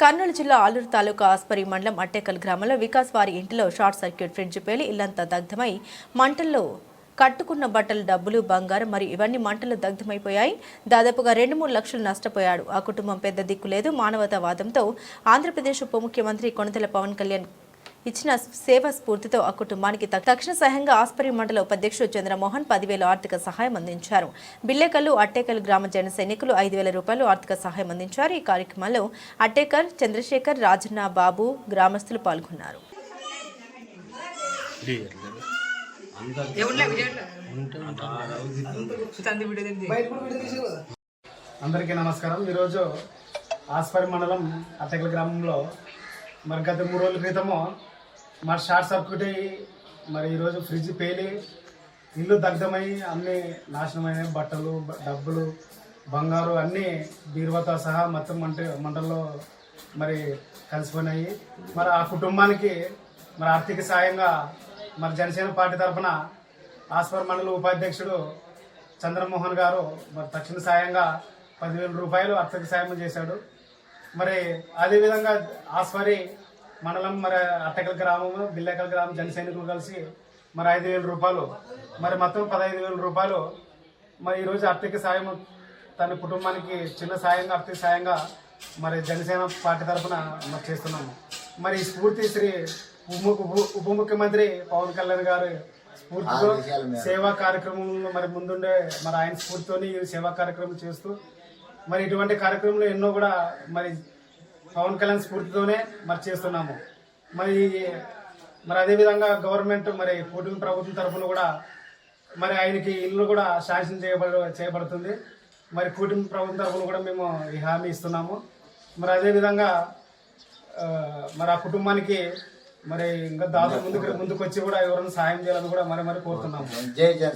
కర్నూలు జిల్లా ఆలూరు తాలూకా ఆస్పరి మండలం అట్టేకల్ గ్రామంలో వికాస్ వారి ఇంటిలో షార్ట్ సర్క్యూట్ ఫ్రిడ్జ్ పేలి ఇల్లంతా దగ్ధమై మంటల్లో కట్టుకున్న బట్టలు డబ్బులు బంగారం మరియు ఇవన్నీ మంటలు దగ్ధమైపోయాయి. దాదాపుగా రెండు మూడు లక్షలు నష్టపోయాడు. ఆ కుటుంబం పెద్ద దిక్కు లేదు. మానవతావాదంతో ఆంధ్రప్రదేశ్ ఉప ముఖ్యమంత్రి కొనతల పవన్ కళ్యాణ్ ఇచ్చిన సేవ స్ఫూర్తితో ఆ కుటుంబానికి తక్షణ సహాయంగా ఆస్పరి మండల ఉపాధ్యక్షుడు చంద్రమోహన్ పదివేల ఆర్థిక సహాయం అందించారు. బిల్లేకల్లు అట్టేకల్ గ్రామ జన సైనికులు ఐదు వేల రూపాయలు ఆర్థిక సహాయం అందించారు. ఈ కార్యక్రమంలో అట్టేకర్ చంద్రశేఖర్ రాజన్న బాబు గ్రామస్తులు పాల్గొన్నారు. అందరికీ నమస్కారం. ఈరోజు ఆస్పరి మండలం అట్టకల గ్రామంలో మరి గత మూడు రోజుల క్రితము మరి షార్ట్ సర్క్యూట్ అయ్యి మరి ఈరోజు ఫ్రిడ్జ్ పేలి ఇల్లు దగ్ధమై అన్ని నాశనమైన బట్టలు డబ్బులు బంగారు అన్నీ బీరువాతో సహా మొత్తం మంట మంటల్లో మరి కలిసిపోయినాయి. మరి ఆ కుటుంబానికి మరి ఆర్థిక సాయంగా మరి జనసేన పార్టీ తరఫున ఆస్పర్ మండల ఉపాధ్యక్షుడు చంద్రమోహన్ గారు మరి తక్షణ సాయంగా పదివేల రూపాయలు ఆర్థిక సాయం చేశాడు. మరి అదేవిధంగా ఆస్పరి మండలం మరి అట్టకల్ గ్రామము బిల్లేకల్ గ్రామం జన సైనికులు కలిసి మరి ఐదు వేల రూపాయలు మరి మొత్తం పదహైదు వేల రూపాయలు మరి ఈరోజు ఆర్థిక సాయం తన కుటుంబానికి చిన్న సాయంగా ఆర్థిక సాయంగా మరి జనసేన పార్టీ తరఫున మరి చేస్తున్నాము. మరి ఈ స్ఫూర్తి శ్రీ ఉప ముఖ్యమంత్రి పవన్ కళ్యాణ్ గారు స్ఫూర్తితో సేవా కార్యక్రమంలో మరి ముందుండే మరి ఆయన స్ఫూర్తితోని ఈ సేవా కార్యక్రమం చేస్తూ మరి ఇటువంటి కార్యక్రమంలో ఎన్నో కూడా మరి పవన్ కళ్యాణ్ స్ఫూర్తితోనే మరి చేస్తున్నాము. మరి మరి అదేవిధంగా గవర్నమెంట్ మరి కూటమి ప్రభుత్వం తరఫున కూడా మరి ఆయనకి ఇల్లు కూడా శాంక్షన్ చేయబడ చేయబడుతుంది. మరి కూటమి ప్రభుత్వం తరఫున కూడా మేము ఈ హామీ ఇస్తున్నాము. మరి అదేవిధంగా మరి ఆ కుటుంబానికి మరి ఇంకా దాదాపు ముందుకు ముందుకు వచ్చి కూడా ఎవరైనా సాయం చేయాలని కూడా మరి మరి కోరుతున్నాము. జై జయ